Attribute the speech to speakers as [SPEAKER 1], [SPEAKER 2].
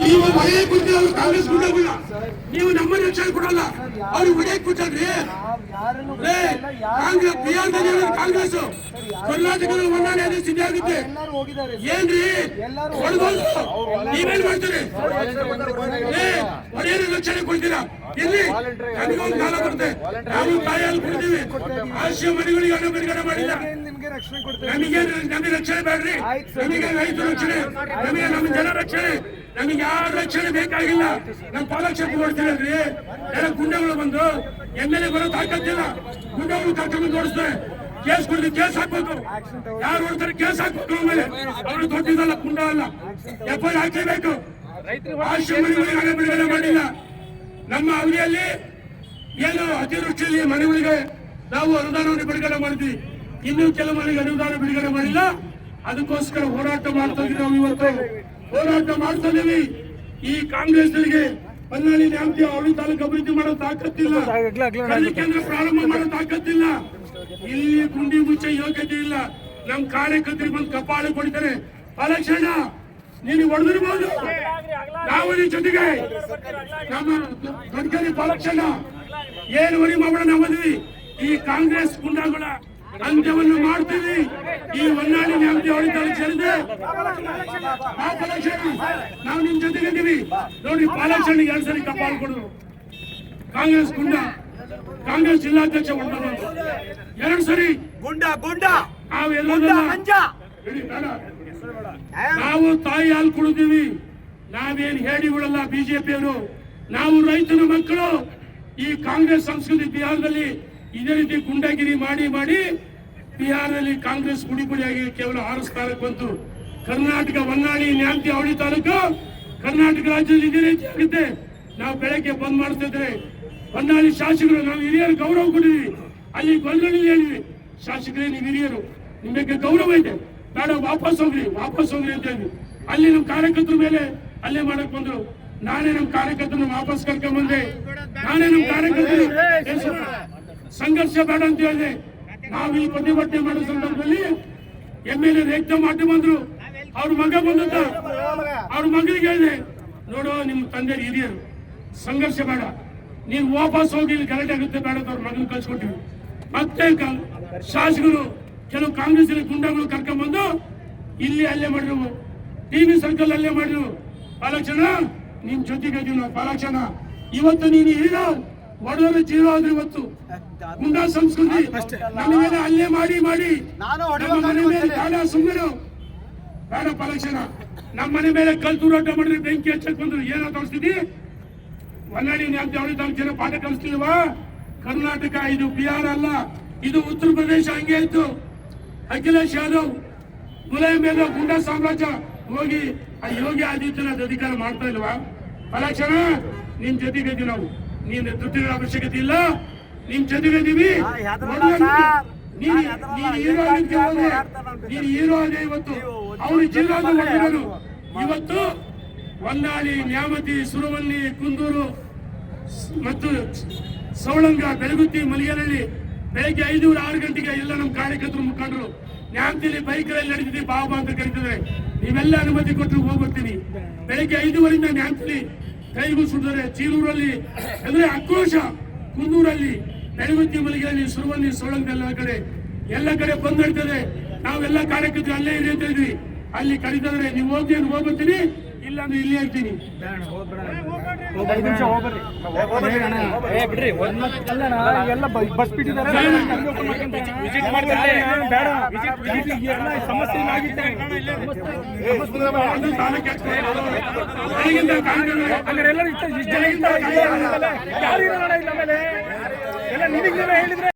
[SPEAKER 1] ನೀವು ಒಳ್ಳೆ ಕುಂತ ಅವ್ರು ಕಾಂಗ್ರೆಸ್ ಬಿಡೋದಿಲ್ಲ ನೀವು ನಮ್ಮ ರಕ್ಷಣೆ ಕೊಡಲ್ಲ. ಅವ್ರಿಗೆ ಒಳ್ಳೆ ಕೂತಲ್ರಿ ಕಾಂಗ್ರೆಸ್ ಬಿಹಾರದಲ್ಲಿ ಕಾಂಗ್ರೆಸ್ ಅದೇ ಸ್ಥಿತಿ ಆಗುತ್ತೆ. ಏನ್ರಿ? ನೀವೇನ್ ಮಾಡ್ತೀರಿ? ರಕ್ಷಣೆ ಕೊಡ್ತೀರಾ? ಇಲ್ಲಿ ನನಗೊಂದು ಕಾಲ ಬರುತ್ತೆ ನಾವು ಕಾಯಲ್ಲಿ ಕೊಡ್ತೀವಿ ಆಶ್ರಯ ಮನೆಗಳಿಗೆ ಹಣ ಮಾಡಿಲ್ಲ.
[SPEAKER 2] ನಿಮ್ಗೆ
[SPEAKER 1] ನಮಗೆ ನಮಗೆ ರಕ್ಷಣೆ ಬೇಡ್ರಿ. ನಮಗೆ ರೈತ ರಕ್ಷಣೆ? ನಮಗೆ ನಮ್ಮ ಜನ ರಕ್ಷಣೆ? ನಮಗೆ ಯಾರ ರಕ್ಷಣೆ ಬೇಕಾಗಿಲ್ಲ. ನಮ್ಮ ಪಾಲಕ್ಷೇಪ ರೀ ಎಲ್ಲ ಗುಂಡೆಗಳು ಬಂದು ಎಂ ಎಲ್ ಎ ಬರೋ ತಾಕತ್ತಿಲ್ಲ. ಗುಂಡೆಗಳು ಕರ್ಕೊಂಡು ನೋಡಿಸ್ತಾರೆ ಕೇಸ್ ಕೊಡ್ತೀವಿ ಕೇಸ್ ಹಾಕ್ಬೇಕು ಯಾರು ನೋಡ್ತಾರೆ ಕೇಸ್ ಹಾಕ್ಬೇಕು ಆಮೇಲೆ. ಅವರು ದೊಡ್ಡದಲ್ಲ ಗುಂಡ ಅಲ್ಲ ಎಫ್ ಐ ಹಾಕಲೇಬೇಕು ಬಿಡುಗಡೆ ಮಾಡಿಲ್ಲ. ನಮ್ಮ ಅವಧಿಯಲ್ಲಿ ಏನು ಅತಿವೃಷ್ಟಿಯಲ್ಲಿ ಮನೆಗಳಿಗೆ ನಾವು ಅನುದಾನವನ್ನು ಬಿಡುಗಡೆ ಮಾಡಿದ್ವಿ. ಇನ್ನು ಕೆಲವು ಮನೆಗೆ ಅನುದಾನ ಬಿಡುಗಡೆ ಮಾಡಿಲ್ಲ. ಅದಕ್ಕೋಸ್ಕರ ಹೋರಾಟ ಮಾಡ್ತಾ ಇದ್ದೀವಿ ನಾವು ಇವತ್ತು. ಹೋರಾಟ ಮಾಡ್ತಾ ಈ ಈ ಕಾಂಗ್ರೆಸ್ಗಳಿಗೆ ಹೊನ್ನಾಳಿ ನ್ಯಾಮತಿ ಅವಳಿ ತಾಲೂಕು ಅಭಿವೃದ್ಧಿ ಮಾಡೋ ತಾಕತ್ತಿಲ್ಲ. ಕಲಿಕೆಯನ್ನು ಪ್ರಾರಂಭ ಮಾಡೋ ತಾಕತ್ತಿಲ್ಲ. ಇಲ್ಲಿ ಗುಂಡಿ ಮುಚ್ಚೆ ಯೋಗ್ಯತೆ ಇಲ್ಲ. ನಮ್ ಕಾರ್ಯಕರ್ತರಿಗೆ ಬಂದು ಕಪಾಳ ಕೊಡ್ತಾರೆ. ಅಲಕ್ಷಣ ನೀನು ಹೊಡೆದಿರ್ಬೋದು ನಾವು ನಿನ್ ಜೊತೆಗೆ. ನಮ್ಮ ಗಡ್ಕರಿ ಪಾಲಕ್ಷಣ ಏನು ವರಿ ಮಾಡೋಣ ನಮ್ಮದ್ವಿ ಈ ಕಾಂಗ್ರೆಸ್ ಗುಂಡಾಗಳ ಅಂತ್ಯವನ್ನು ಮಾಡ್ತೀವಿ. ಈ ಹೊನ್ನಾಳಿ ನ್ಯಾಮತಿ ಹೊಡಿತಾಳೆ ಸೇರಿದೆ ಪಾಲಕ್ಷಣ ನಾವು ನಿಮ್ ಜೊತೆಗೆ ಇದೀವಿ. ನೋಡಿ ಪಾಲಕ್ಷಣ ಎರಡ್ ಸರಿ ಕಪಾಲು ಕೊಡೋದು ಕಾಂಗ್ರೆಸ್ ಗುಂಡ. ಕಾಂಗ್ರೆಸ್ ಜಿಲ್ಲಾಧ್ಯಕ್ಷ ಹೊಡೆದ ಎರಡು ಸರಿ
[SPEAKER 3] ಗುಂಡ ಗುಂಡ.
[SPEAKER 1] ನಾವು ಹೇಳಿ, ತಾಯಿ ಹಾಲು ಕುಡಿದೀವಿ. ನಾವೇನ್ ಹೇಳಿಗಳಲ್ಲ ಬಿಜೆಪಿಯವರು. ನಾವು ರೈತನ ಮಕ್ಕಳು. ಈ ಕಾಂಗ್ರೆಸ್ ಸಂಸ್ಕೃತಿ ಬಿಹಾರದಲ್ಲಿ ಇದೇ ರೀತಿ ಗುಂಡಾಗಿರಿ ಮಾಡಿ ಮಾಡಿ ಬಿಹಾರದಲ್ಲಿ ಕಾಂಗ್ರೆಸ್ ಗುಡಿ ಗುಡಿಯಾಗಿ ಕೇವಲ ಆರು ಸ್ಥಾನಕ್ಕೆ ಬಂತು ಕರ್ನಾಟಕ ಹೊನ್ನಾಳಿ ನ್ಯಾಂತಿ ಅವಳಿ ತಾಲೂಕು ಕರ್ನಾಟಕ ರಾಜ್ಯದಲ್ಲಿ ಇದೇ ರೀತಿ ಆಗುತ್ತೆ ನಾವು ಬೆಳಗ್ಗೆ ಬಂದ್ ಮಾಡ್ತಿದ್ರೆ ಹೊನ್ನಾಳಿ ಶಾಸಕರು ನಾವು ಹಿರಿಯರು ಗೌರವ ಕೊಟ್ಟಿದ್ವಿ ಅಲ್ಲಿ ಗೊಲ್ಗಡಿ ಹೇಳಿದ್ವಿ ಶಾಸಕರೇ ನೀವು ಹಿರಿಯರು ನಿಮಗೆ ಗೌರವ ಇದೆ ಬೇಡ ವಾಪಸ್ ಹೋಗ್ರಿ ವಾಪಸ್ ಹೋಗ್ರಿ ಅಂತ ಹೇಳಿದ್ವಿ ಅಲ್ಲಿ ನಮ್ಮ ಕಾರ್ಯಕರ್ತರ ಮೇಲೆ ಅಲ್ಲೇ ಮಾಡಕ್ ಬಂದ್ರು ನಾನೇ ನಮ್ಮ ಕಾರ್ಯಕರ್ತರನ್ನ ವಾಪಸ್ ಕರ್ಕೊಂಡ್ ಬಂದೆ ನಾನೇ ನಮ್ಮ ಕಾರ್ಯಕರ್ತರು ಸಂಘರ್ಷ ಬೇಡ ಅಂತ ಹೇಳಿದೆ ನಾವು ಈ ಪ್ರತಿಭಟನೆ ಮಾಡೋ ಸಂದರ್ಭದಲ್ಲಿ ಎಂ ಎಲ್ ಎ ರೇಖೆ ಬಂದ್ರು ಅವ್ರ ಮಗ ಬಂದಂತ ಅವ್ರ ಮಗನಿಗೆ ಹೇಳಿದೆ, ನೋಡು ನಿಮ್ಮ ತಂದೆ ಹಿರಿಯರು, ಸಂಘರ್ಷ ಬೇಡ. ನೀನು ವಾಪಸ್ ಹೋಗಿ ಇಲ್ಲಿ ಗಲಾಟೆ ಆಗುತ್ತೆ, ಬೇಡ ಅವ್ರ ಮಗನ ಕಳ್ಸಿಕೊಟ್ಟಿವಿ ಮತ್ತೆ ಶಾಸಕರು, ಕೆಲವು ಕಾಂಗ್ರೆಸ್ ಗುಂಡಗಳು ಕರ್ಕೊಂಡ್ಬಂದು ಇಲ್ಲಿ ಅಲ್ಲೇ ಮಾಡಿದ್ರು. ಟಿವಿ ಸರ್ಕಲ್ ಅಲ್ಲೇ ಮಾಡಿದ್ರು. ಪಾಲಕ್ಷಣ ನಿಮ್ ಜೊತೆಗೆ ನಾವು ಪಾಲಕ್ಷಣ ಇವತ್ತು ನೀನು ಹೀರೋ ಒಡೆದ್ರೆ ಜೀವ ಆದ್ರೆ ಇವತ್ತು. ಗುಂಡಾ ಸಂಸ್ಕೃತಿ. ನಮ್ಮ ಅಲ್ಲೇ ಮಾಡಿ ಮಾಡಿ. ಸುಮ್ಮನೆ ಬೇಡ ಪಲಕ್ಷಣ. ನಮ್ಮ ಮನೆ ಮೇಲೆ ಕಲ್ ತೂರಾಟ ಮಾಡಿದ್ರೆ ಬೆಂಕಿ ಹಚ್ಚಕ್ ಬಂದ್ರು. ಏನೋ ತೋರಿಸ್ತಿದ್ದಿ? ಹೊನ್ನಾಳಿ ಅವಳಿ ತಾಲೂಕು ಜನ ಪಾಠ ಕಲಿಸ್ತಿಲ್ವಾ? ಕರ್ನಾಟಕ ಇದು ಬಿಹಾರ ಅಲ್ಲ. ಇದು ಉತ್ತರ ಪ್ರದೇಶ ಹಂಗೆ ಇತ್ತು. ಅಖಿಲೇಶ್ ಯಾದವ್ ಮುಲಾಯಂ ಯಾದವ್ ಗುಂಡಾ ಸಾಮ್ರಾಜ್ಯ ಹೋಗಿ ಆ ಯೋಗಿ ಆದಿತ್ಯನಾಥ್ ಅಧಿಕಾರ ಮಾಡ್ತಾ ಇಲ್ವಾ? ಪಲಕ್ಷಣ ನಿಮ್ ಜೊತೆಗೆ ನಾವು. ನೀನ್ ದುಡ್ಡಿನ ಅವಶ್ಯಕತೆ ಇಲ್ಲ. ನಿಮ್ ಜೊತೆಗೆ ಇದೀವಿ ನೀನ್ ನೀನ್ ಹೀರೋ ನೀನ್ ಹೀರೋ ಇವತ್ತು. ಅವ್ರು ಜಿಲ್ಲಾ ಇವತ್ತು ಹೊನ್ನಾಳಿ ನ್ಯಾಮತಿ ಸುರವಲ್ಲಿ ಕುಂದೂರು ಮತ್ತು ಸೌಳಂಗ ಬೆಳಗುತ್ತಿ ಮಲಿಯನಹಳ್ಳಿ ಬೆಳಗ್ಗೆ ಐದೂರ ಆರು ಗಂಟೆಗೆ ಎಲ್ಲ ನಮ್ಮ ಕಾರ್ಯಕರ್ತರು ಮುಖಂಡರು ನ್ಯಾಮತಿಲಿ ಬೈಕ್ಗಳಲ್ಲಿ ನಡೆದಿದೆ ಬಾಬಾ ಅಂತ ಕರೀತಿದ್ರೆ ನೀವೆಲ್ಲ ಅನುಮತಿ ಕೊಟ್ಟರು ಹೋಗ್ಬರ್ತೀನಿ. ಬೆಳಗ್ಗೆ ಐದೂವರೆಯಿಂದ ನ್ಯಾಮತಿಲಿ ಕೈಗೂ ಸುಡಿದರೆ ಚೀಲೂರಲ್ಲಿ ಅಂದ್ರೆ ಆಕ್ರೋಶ ಕುಂದೂರಲ್ಲಿ ಬೆಳಗುತ್ತಿ ಮಲಿಗೆಯಲ್ಲಿ ಸುರುವಲ್ಲಿ ಸೋಳಂಗ ಎಲ್ಲ ಕಡೆ ಎಲ್ಲ ಕಡೆ ಬಂದ್ ನಡೀತದೆ. ನಾವೆಲ್ಲ ಕಾರ್ಯಕರ್ತರು ಅಲ್ಲೇ ಇದ್ವಿ ಅಲ್ಲಿ ಕರೀತಾರೆ ನೀವು ಹೋಗಿ ಹೋಗ್ಬರ್ತೀನಿ ಇಲ್ಲ ಅಂದ್ರೆ ಇಲ್ಲೇ ಇರ್ತೀನಿ
[SPEAKER 2] ಎಲ್ಲ ಬಸ್ ಬಿಟ್ಟಿದ್ದಾರೆ
[SPEAKER 4] ಸಮಸ್ಯೆ ಹೇಳಿದ್ರೆ